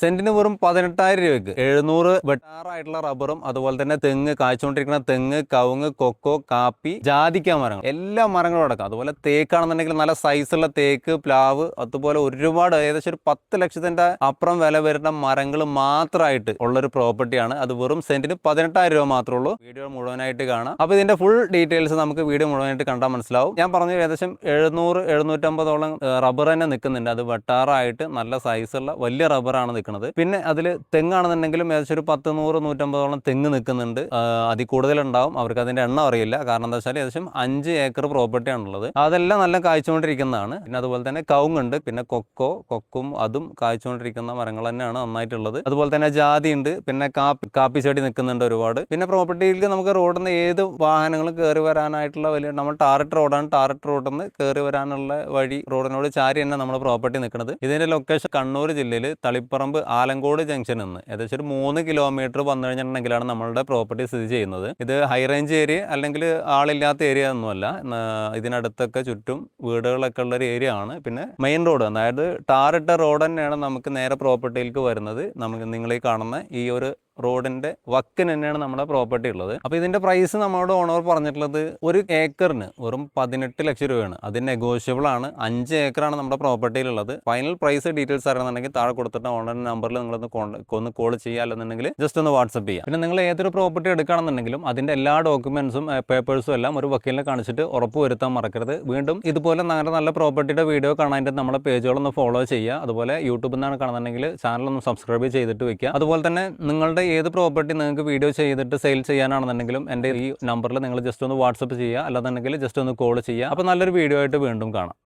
സെന്റിന് വെറും പതിനെട്ടായിരം രൂപയ്ക്ക് എഴുന്നൂറ് വെട്ടാറായിട്ടുള്ള റബ്ബറും അതുപോലെ തന്നെ തെങ്ങ് കായ്ച്ചുകൊണ്ടിരിക്കുന്ന തെങ്ങ് കവുങ്ങ് കൊക്കോ കാപ്പി ജാതിക്ക മരങ്ങൾ എല്ലാ മരങ്ങളും അടക്കം. അതുപോലെ തേക്കാണെന്നുണ്ടെങ്കിൽ നല്ല സൈസുള്ള തേക്ക് പ്ലാവ് അതുപോലെ ഒരുപാട് ഏകദേശം ഒരു പത്ത് ലക്ഷത്തിന്റെ അപ്പുറം വില വരുന്ന മരങ്ങൾ മാത്രമായിട്ട് ഉള്ളൊരു പ്രോപ്പർട്ടിയാണ് അത് വെറും സെന്റിന് പതിനെട്ടായിരം രൂപ മാത്രമേ ഉള്ളൂ. വീഡിയോ മുഴുവനായിട്ട് കാണാം. അപ്പോൾ ഇതിന്റെ ഫുൾ ഡീറ്റെയിൽസ് നമുക്ക് വീഡിയോ മുഴുവനായിട്ട് കണ്ടാൽ മനസ്സിലാവും. ഞാൻ പറഞ്ഞു ഏകദേശം എഴുന്നൂറ് എഴുന്നൂറ്റമ്പതോളം റബ്ബർ തന്നെ നിൽക്കുന്നുണ്ട്. അത് വെട്ടാറായിട്ട് നല്ല സൈസുള്ള വലിയ റബ്ബറാണ് നിൽക്കുന്നത്. പിന്നെ അതിൽ തെങ്ങാണെന്നുണ്ടെങ്കിലും ഏകദേശം ഒരു പത്ത് നൂറ് നൂറ്റമ്പതോളം തെങ്ങ് നിൽക്കുന്നുണ്ട്. അതിൽ കൂടുതലുണ്ടാവും. അവർക്ക് അതിന്റെ എണ്ണം അറിയില്ല. കാരണം എന്താ വെച്ചാൽ ഏകദേശം അഞ്ച് ഏക്കർ പ്രോപ്പർട്ടി ആണുള്ളത്. അതെല്ലാം നല്ല കായ്ച്ചുകൊണ്ടിരിക്കുന്നതാണ്. പിന്നെ അതുപോലെ തന്നെ കവുങ്ങുണ്ട്. പിന്നെ കൊക്കോ കൊക്കും അതും കായ്ച്ചുകൊണ്ടിരിക്കുന്ന മരങ്ങൾ തന്നെയാണ് നന്നായിട്ടുള്ളത്. അതുപോലെ തന്നെ ജാതി ഉണ്ട് പിന്നെ കാപ്പി കാപ്പി ചെടി നിൽക്കുന്നുണ്ട് ഒരുപാട്. പിന്നെ പ്രോപ്പർട്ടിയിൽ നമുക്ക് റോഡിൽ നിന്ന് ഏത് വാഹനങ്ങളും കയറി വരാനായിട്ടുള്ള വലിയ നമ്മൾ ടാറിട്ട് റോഡാണ്. ടാറിട്ട് റോഡിൽ നിന്ന് കയറി വരാനുള്ള വഴി റോഡിനോട് ചാരി തന്നെ നമ്മുടെ പ്രോപ്പർട്ടി നിൽക്കുന്നത്. ഇതിന്റെ ലൊക്കേഷൻ കണ്ണൂർ ജില്ലയിൽ തളിപ്പറമ്പ് ആലങ്കോട് ജംഗ്ഷൻ നിന്ന് ഏകദേശം ഒരു മൂന്ന് കിലോമീറ്റർ വന്നു കഴിഞ്ഞിട്ടുണ്ടെങ്കിലാണ് നമ്മളുടെ പ്രോപ്പർട്ടി സ്ഥിതി ചെയ്യുന്നത്. ഇത് ഹൈ റേഞ്ച് ഏരിയ അല്ലെങ്കിൽ ആളില്ലാത്ത ഏരിയ ഒന്നുമല്ല. ഇതിനടുത്തൊക്കെ ചുറ്റും വീടുകളൊക്കെ ഉള്ള ഒരു ഏരിയ ആണ്. പിന്നെ മെയിൻ റോഡ് അതായത് ടാറിട്ട റോഡ് തന്നെയാണ് നമുക്ക് നേരെ പ്രോപ്പർട്ടിയിലേക്ക് വരുന്നത്. നമുക്ക് നിങ്ങൾ ഈ കാണുന്ന ഈ ഒരു റോഡിന്റെ വക്കിന് തന്നെയാണ് നമ്മുടെ പ്രോപ്പർട്ടി ഉള്ളത്. അപ്പോൾ ഇതിന്റെ പ്രൈസ് നമ്മളോട് ഓണർ പറഞ്ഞിട്ടുള്ളത് ഒരു ഏക്കറിന് വെറും പതിനെട്ട് ലക്ഷം രൂപയാണ്. അത് നെഗോഷ്യബിൾ ആണ്. അഞ്ച് ഏക്കറാണ് നമ്മുടെ പ്രോപ്പർട്ടിയിലുള്ളത്. ഫൈനൽ പ്രൈസ് ഡീറ്റെയിൽസ് അറിയണമെന്നുണ്ടെങ്കിൽ താഴെ കൊടുത്തിട്ട് ഓണർ നമ്പറിൽ കോണ്ട- ഒന്ന് കോൾ ചെയ്യുക ജസ്റ്റ് ഒന്ന് വാട്സപ്പ് ചെയ്യാം. പിന്നെ നിങ്ങൾ ഏതൊരു പ്രോപ്പർട്ടി എടുക്കുകയാണെന്നുണ്ടെങ്കിലും അതിന്റെ എല്ലാ ഡോക്യുമെന്റ്സും പേപ്പേഴ്സും എല്ലാം ഒരു വക്കീലിനെ കാണിച്ചിട്ട് ഉറപ്പ് വരുത്താൻ മറക്കരുത്. വീണ്ടും ഇതുപോലെ നല്ല നല്ല പ്രോപ്പർട്ടിയുടെ വീഡിയോ കാണാനായിട്ട് നമ്മുടെ പേജുകളൊന്ന് ഫോളോ ചെയ്യുക. അതുപോലെ യൂട്യൂബിൽ നിന്നാണ് കാണുന്നുണ്ടെങ്കിൽ ചാനൽ ഒന്ന് സബ്സ്ക്രൈബ് ചെയ്തിട്ട് വെക്കുക. അതുപോലെ തന്നെ നിങ്ങളുടെ ഏത് പ്രോപ്പർട്ടി നിങ്ങൾക്ക് വീഡിയോ ചെയ്തിട്ട് സെയിൽ ചെയ്യാനാണെന്നുണ്ടെങ്കിലും എന്റെ ഈ നമ്പറിൽ നിങ്ങൾ ജസ്റ്റ് ഒന്ന് വാട്സപ്പ് ചെയ്യുക. അല്ലാന്നുണ്ടെങ്കിൽ ജസ്റ്റ് ഒന്ന് കോൾ ചെയ്യുക. അപ്പോൾ നല്ലൊരു വീഡിയോ ആയിട്ട് വീണ്ടും കാണാം.